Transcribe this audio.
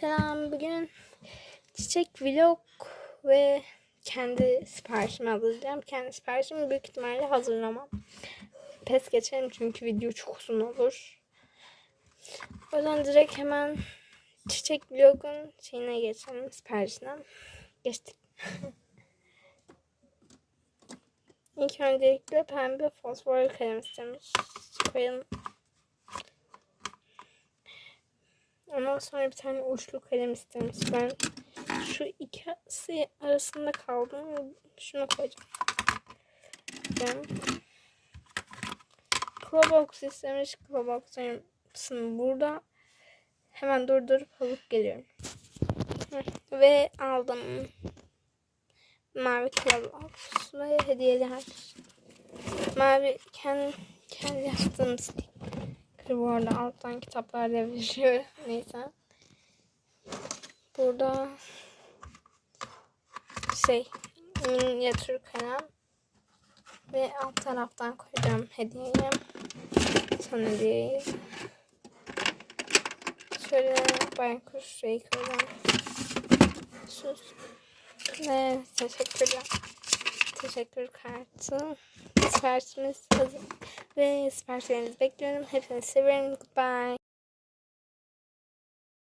Selam. Bugün çiçek vlog ve kendi siparişimi hazırlayacağım. Kendi siparişimi büyük ihtimalle hazırlamam. Pes geçerim çünkü video çok uzun olur. O yüzden direkt hemen çiçek vlogun şeyine geçelim. Siparişine. Geçtik. İlk öncelikle pembe fosfor kalem istemiş. Koyalım. Ondan sonra bir tane uçlu kalem istemiş. Ben şu ikisi arasında kaldım. Şunu koyacağım. Ben Clobox istemiş. Clobox'ın burada. Hemen durdurup alıp geliyorum. Ve aldım. Mavi Clobox ve hediyeler. Mavi kendi, kendi yaptığım stick. Bu arada alttan kitaplar devriliyor. Neyse. Burada şey minyatür kalem ve alt taraftan koyacağım hediyeyi. Son hediyeyi. Şöyle baykuş şey koyacağım. Sus. Ve teşekkürler. Teşekkür kartı. Siparişimiz hazır. Ve siparişlerinizi bekliyorum. Hepinizi seviyorum. Goodbye.